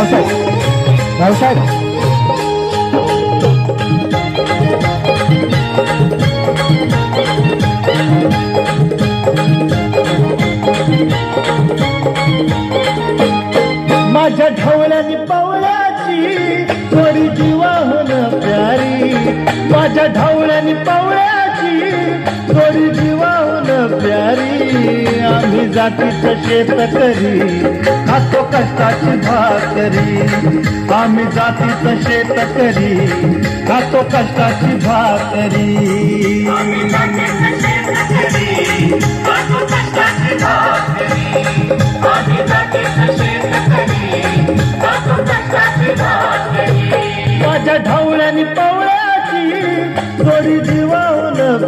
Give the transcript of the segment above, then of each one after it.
भाऊसाहेब. भाऊसाहेब. माझ्या ढवळ्यानी पावळ्याची थोडी जीवाहून प्यारी. माझ्या ढवळ्यानी पावळ्या थोडी जीवाहून प्यारी. आम्ही जातीचं शेत करी खातो कष्टाची भाकरी. आम्ही जातीचं शेत करी खातो कष्टाची भाकरी. माझ्या ढवळ्यानी पवळ्याची थोडी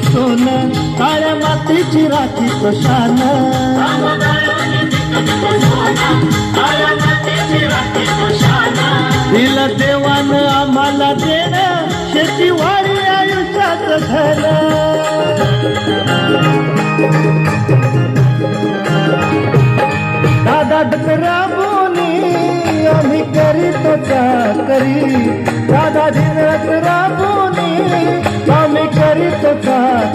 सोनं काळ्या मातीची राखी तो शान दिला देवान आम्हाला देणं शेती वाढी आयुष्यात धन. दादा राबोनी आम्ही करीतो करी. दादा दिन राबोनी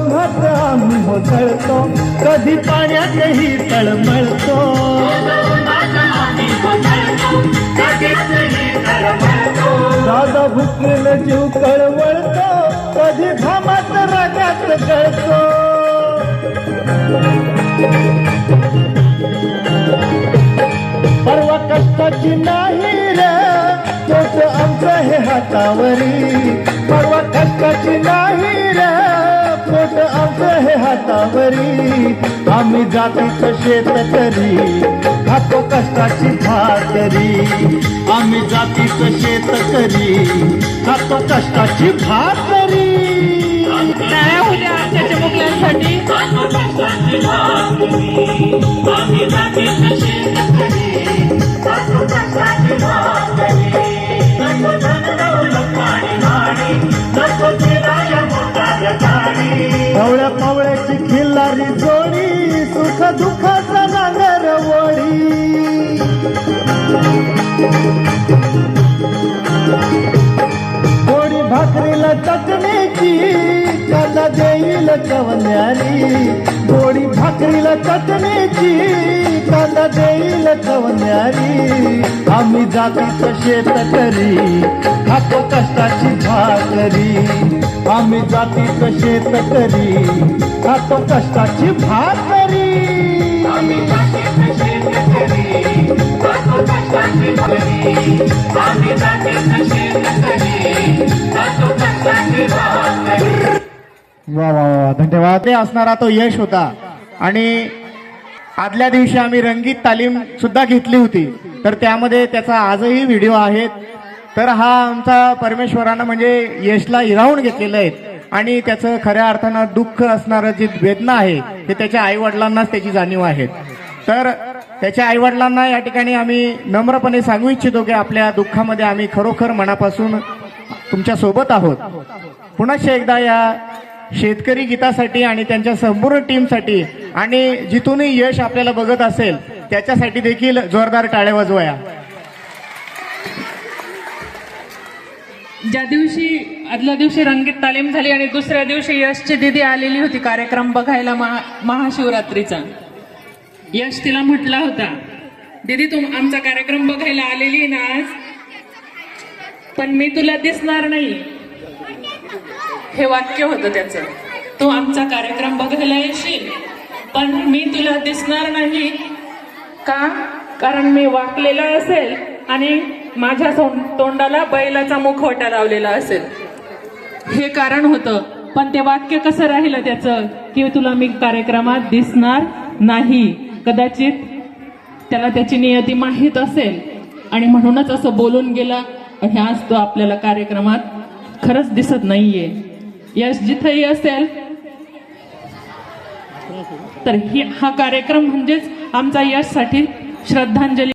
उन्हात आम्ही होतळतो कधी पाण्यातही तळमळतो दादा भुकेल जीव कळवळतो. कधी घामात रागात कळतो परवा कष्टाची नाही रे. तोच आमचं हे हातावरी. परवा कष्टाची नाही रे. पोट आमचं हे हातावरी. आम्ही जातीचं शेत करी खातो कष्टाची भाकरी आम्ही जातीचं शेत करी खातो कष्टाची भाकरी आजच्या मुलांसाठी पवळ्या पावळ्याची खिल्लारी जोडी सुख दुःखाचा नांगर वडी. कोणी भाकरीला चटणीची कांदा देईल चवण्यारी कोणी भाकरीला चटणीची कांदा देईल चवण्यारी आम्ही जातीचं शेत करी खातो कष्टाची भाकरी आम्ही जातीचं शेत करी खातो कष्टाची भाकरी वा वा वा धन्यवाद. ते असणारा तो यश होता. आणि आदल्या दिवशी आम्ही रंगीत तालीम सुद्धा घेतली होती. तर त्यामध्ये त्याचा आजही व्हिडिओ आहेत. तर हा आमचा परमेश्वरानं म्हणजे यशला हिरावून घेतलेलं आहे. आणि त्याचं खऱ्या अर्थानं दुःख असणारं जी वेदना आहे ते त्याच्या आईवडिलांनाच त्याची जाणीव आहे. तर त्याच्या आईवडिलांना या ठिकाणी आम्ही नम्रपणे सांगू इच्छितो की आपल्या दुःखामध्ये आम्ही खरोखर मनापासून तुमच्यासोबत आहोत. पुन्हा एकदा या शेतकरी गीतासाठी आणि त्यांच्या संपूर्ण टीमसाठी आणि जिथूनही यश आपल्याला बघत असेल त्याच्यासाठी देखील जोरदार टाळ्या वाजवाया. ज्या दिवशी आदल्या दिवशी रंगीत तालीम झाली आणि दुसऱ्या दिवशी यशची दिदी आलेली होती कार्यक्रम बघायला महा महाशिवरात्रीचा. यश तिला म्हटला होता दीदी तू आमचा कार्यक्रम बघायला आलेली ना आज पण मी तुला दिसणार नाही. हे वाक्य होतं त्याचं. तू आमचा कार्यक्रम बघायला येशील पण मी तुला दिसणार नाही. का? कारण मी वाकलेला असेल. आणि माझ्या तोंडाला बैलाचा मुखवटा लावलेला असेल. हे कारण होतं. पण ते वाक्य कसं राहिलं त्याचं? की तुला मी कार्यक्रमात दिसणार नाही. कदाचित त्याला त्याची नियती माहीत असेल. आणि म्हणूनच असं बोलून गेला आणि आज तो आपल्याला कार्यक्रमात खरंच दिसत नाहीये. यश जिथंही असेल तर ही हा कार्यक्रम म्हणजेच आमचा यशसाठी श्रद्धांजली.